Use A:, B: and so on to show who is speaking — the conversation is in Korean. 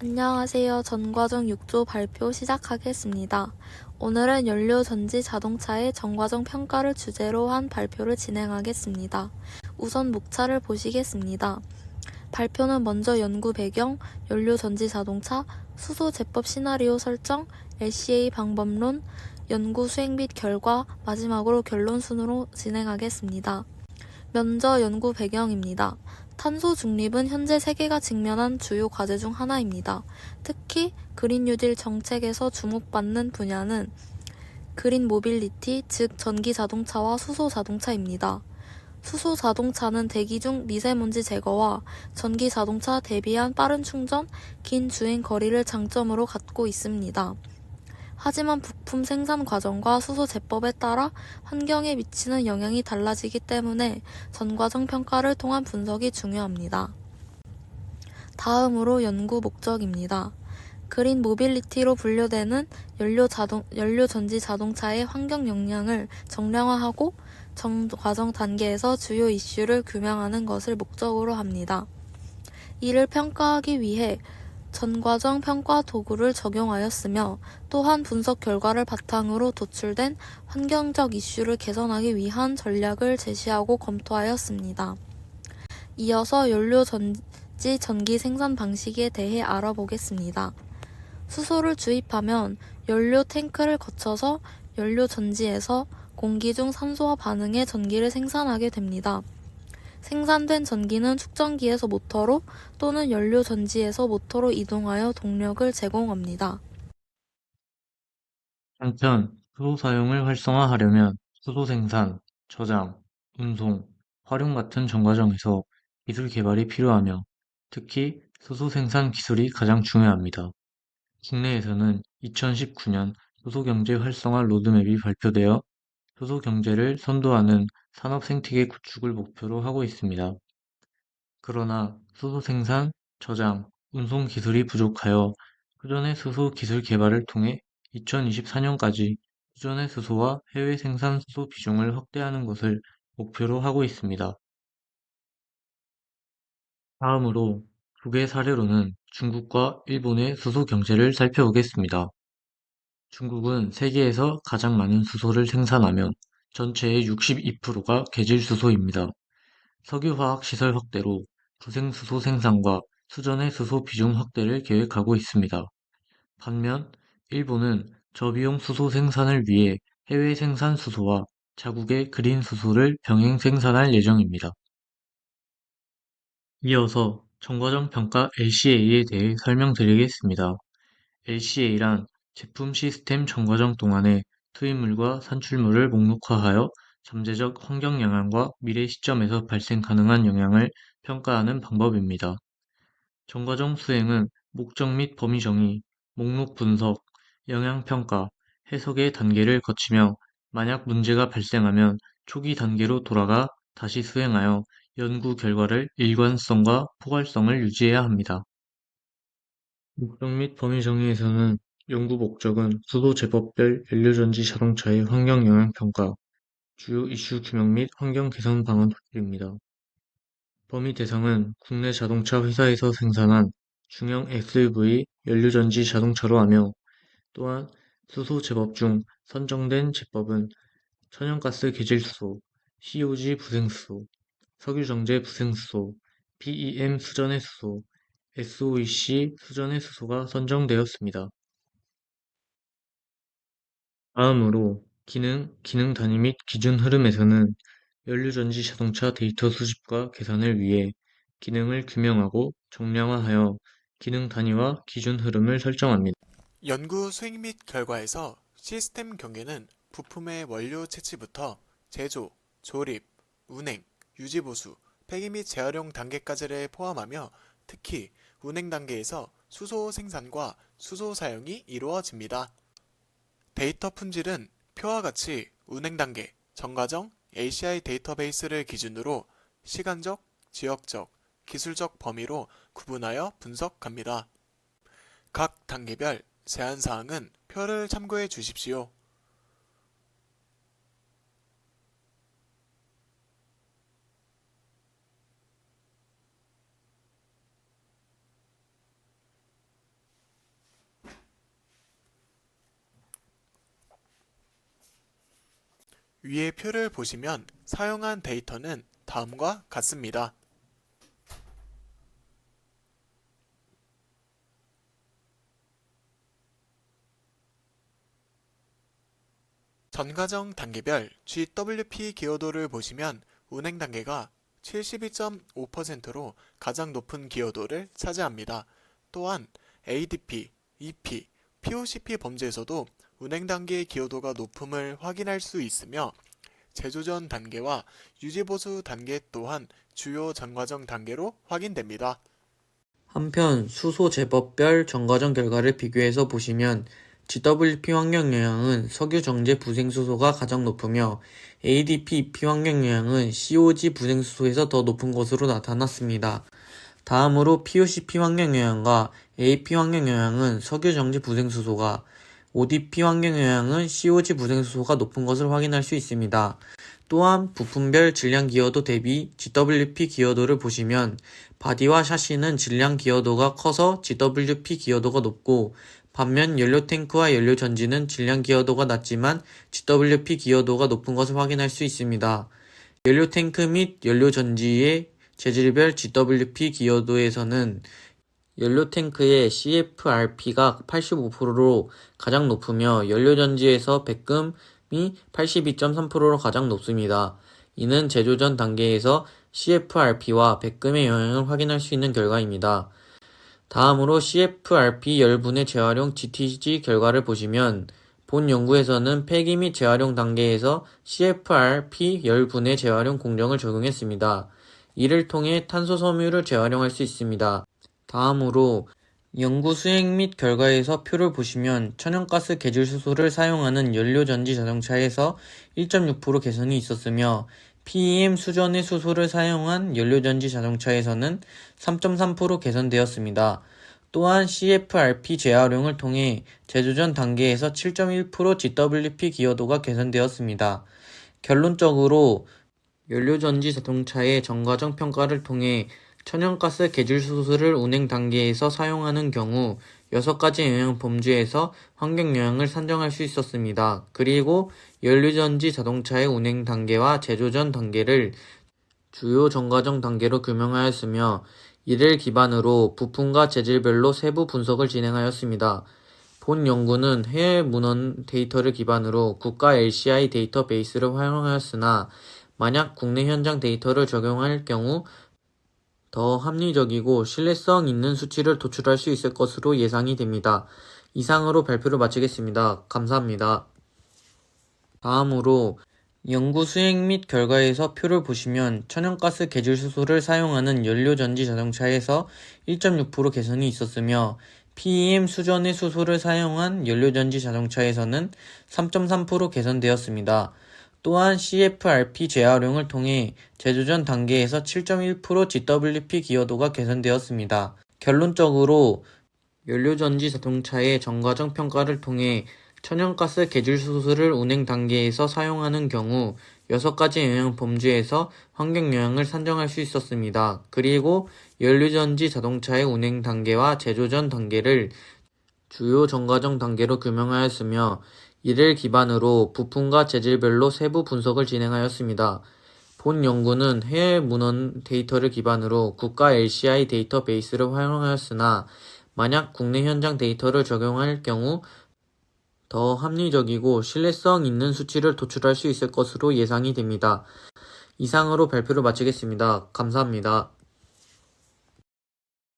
A: 안녕하세요. 전과정 6조 발표 시작하겠습니다. 오늘은 연료 전지 자동차의 전과정 평가를 주제로 한 발표를 진행하겠습니다. 우선 목차를 보시겠습니다. 발표는 먼저 연구 배경, 연료 전지 자동차, 수소 제법 시나리오 설정, LCA 방법론, 연구 수행 및 결과, 마지막으로 결론 순으로 진행하겠습니다. 먼저 연구 배경입니다. 탄소 중립은 현재 세계가 직면한 주요 과제 중 하나입니다. 특히 그린 뉴딜 정책에서 주목받는 분야는 그린 모빌리티, 즉 전기 자동차와 수소 자동차입니다. 수소 자동차는 대기 중 미세먼지 제거와 전기 자동차 대비한 빠른 충전, 긴 주행 거리를 장점으로 갖고 있습니다. 하지만 부품 생산 과정과 수소 제법에 따라 환경에 미치는 영향이 달라지기 때문에 전과정 평가를 통한 분석이 중요합니다. 다음으로 연구 목적입니다. 그린 모빌리티로 분류되는 연료 자동, 연료 전지 자동차의 환경 영향을 정량화하고 전과정 단계에서 주요 이슈를 규명하는 것을 목적으로 합니다. 이를 평가하기 위해 전과정 평가 도구를 적용하였으며 또한 분석 결과를 바탕으로 도출된 환경적 이슈를 개선하기 위한 전략을 제시하고 검토하였습니다. 이어서 연료 전지 전기 생산 방식에 대해 알아보겠습니다. 수소를 주입하면 연료 탱크를 거쳐서 연료 전지에서 공기 중 산소와 반응해 전기를 생산하게 됩니다. 생산된 전기는 축전기에서 모터로 또는 연료 전지에서 모터로 이동하여 동력을 제공합니다.
B: 한편, 수소 사용을 활성화하려면 수소 생산, 저장, 운송, 활용 같은 전 과정에서 기술 개발이 필요하며 특히 수소 생산 기술이 가장 중요합니다. 국내에서는 2019년 수소 경제 활성화 로드맵이 발표되어 수소 경제를 선도하는 산업 생태계 구축을 목표로 하고 있습니다. 그러나 수소 생산, 저장, 운송 기술이 부족하여 수전의 수소 기술 개발을 통해 2024년까지 수전의 수소와 해외 생산 수소 비중을 확대하는 것을 목표로 하고 있습니다. 다음으로 두 개 사례로는 중국과 일본의 수소 경제를 살펴보겠습니다. 중국은 세계에서 가장 많은 수소를 생산하며 전체의 62%가 계질 수소입니다. 석유화학 시설 확대로 부생수소 생산과 수전의 수소 비중 확대를 계획하고 있습니다. 반면 일본은 저비용 수소 생산을 위해 해외 생산 수소와 자국의 그린 수소를 병행 생산할 예정입니다. 이어서 전과정 평가 LCA에 대해 설명드리겠습니다. LCA란 제품 시스템 전과정 동안에 투입물과 산출물을 목록화하여 잠재적 환경 영향과 미래 시점에서 발생 가능한 영향을 평가하는 방법입니다. 전과정 수행은 목적 및 범위 정의, 목록 분석, 영향 평가, 해석의 단계를 거치며 만약 문제가 발생하면 초기 단계로 돌아가 다시 수행하여 연구 결과를 일관성과 포괄성을 유지해야 합니다. 목적 및 범위 정의에서는 연구 목적은 수도 제법별 연료전지 자동차의 환경 영향 평가, 주요 이슈 규명 및 환경 개선 방안 도출입니다. 범위 대상은 국내 자동차 회사에서 생산한 중형 SUV 연료전지 자동차로 하며 또한 수소 제법 중 선정된 제법은 천연가스 계질수소, COG 부생수소, 석유정제 부생수소, PEM 수전의 수소, SOEC 수전의 수소가 선정되었습니다. 다음으로 기능, 기능 단위 및 기준 흐름에서는 연료전지 자동차 데이터 수집과 계산을 위해 기능을 규명하고 정량화하여 기능 단위와 기준 흐름을 설정합니다.
C: 연구 수행 및 결과에서 시스템 경계는 부품의 원료 채취부터 제조, 조립, 운행, 유지 보수, 폐기 및 재활용 단계까지를 포함하며 특히 운행 단계에서 수소 생산과 수소 사용이 이루어집니다. 데이터 품질은 표와 같이 운행 단계, 전과정, ACI 데이터베이스를 기준으로 시간적, 지역적, 기술적 범위로 구분하여 분석합니다. 각 단계별 제한 사항은 표를 참고해 주십시오. 위의 표를 보시면 사용한 데이터는 다음과 같습니다. 전과정 단계별 GWP 기여도를 보시면 운행 단계가 72.5%로 가장 높은 기여도를 차지합니다. 또한 ADP, EP, POCP 범죄에서도 운행 단계의 기여도가 높음을 확인할 수 있으며 제조전 단계와 유지보수 단계 또한 주요 전과정 단계로 확인됩니다.
D: 한편 수소 제법별 전과정 결과를 비교해서 보시면 GWP 환경 영향은 석유 정제 부생수소가 가장 높으며 ADP EP 환경 영향은 COG 부생수소에서 더 높은 것으로 나타났습니다. 다음으로 POCP 환경 영향과 AP 환경 영향은 석유 정제 부생수소가 ODP 환경 영향은 COG 부생수소가 높은 것을 확인할 수 있습니다. 또한 부품별 질량 기여도 대비 GWP 기여도를 보시면 바디와 샤시는 질량 기여도가 커서 GWP 기여도가 높고 반면 연료 탱크와 연료 전지는 질량 기여도가 낮지만 GWP 기여도가 높은 것을 확인할 수 있습니다. 연료 탱크 및 연료 전지의 재질별 GWP 기여도에서는 연료 탱크의 CFRP가 85%로 가장 높으며 연료 전지에서 백금이 82.3%로 가장 높습니다. 이는 제조 전 단계에서 CFRP와 백금의 영향을 확인할 수 있는 결과입니다. 다음으로 CFRP 열분의 재활용 GTG 결과를 보시면 본 연구에서는 폐기 및 재활용 단계에서 CFRP 열분의 재활용 공정을 적용했습니다. 이를 통해 탄소 섬유를 재활용할 수 있습니다. 다음으로 연구 수행 및 결과에서 표를 보시면 천연가스 계질수소를 사용하는 연료전지 자동차에서 1.6% 개선이 있었으며 PEM 수전의 수소를 사용한 연료전지 자동차에서는 3.3% 개선되었습니다. 또한 CFRP 재활용을 통해 제조전 단계에서 7.1% GWP 기여도가 개선되었습니다. 결론적으로 연료전지 자동차의 전과정 평가를 통해 천연가스 계질수소를 운행 단계에서 사용하는 경우 6가지 영향 범주에서 환경 영향을 산정할 수 있었습니다. 그리고 연료전지 자동차의 운행 단계와 제조전 단계를 주요 전과정 단계로 규명하였으며 이를 기반으로 부품과 재질별로 세부 분석을 진행하였습니다. 본 연구는 해외 문헌 데이터를 기반으로 국가 LCI 데이터베이스를 활용하였으나 만약 국내 현장 데이터를 적용할 경우 더 합리적이고 신뢰성 있는 수치를 도출할 수 있을 것으로 예상이 됩니다. 이상으로 발표를 마치겠습니다. 감사합니다. 다음으로 연구 수행 및 결과에서 표를 보시면 천연가스 계질수소를 사용하는 연료전지 자동차에서 1.6% 개선이 있었으며 PEM 수전의 수소를 사용한 연료전지 자동차에서는 3.3% 개선되었습니다. 또한 CFRP 재활용을 통해 제조전 단계에서 7.1% GWP 기여도가 개선되었습니다. 결론적으로 연료전지 자동차의 전과정 평가를 통해 천연가스 계질수소를 운행 단계에서 사용하는 경우 6가지 영향 범주에서 환경 영향을 산정할 수 있었습니다. 그리고 연료전지 자동차의 운행 단계와 제조전 단계를 주요 전과정 단계로 규명하였으며 이를 기반으로 부품과 재질별로 세부 분석을 진행하였습니다. 본 연구는 해외 문헌 데이터를 기반으로 국가 LCI 데이터베이스를 활용하였으나 만약 국내 현장 데이터를 적용할 경우 더 합리적이고 신뢰성 있는 수치를 도출할 수 있을 것으로 예상이 됩니다. 이상으로 발표를 마치겠습니다. 감사합니다.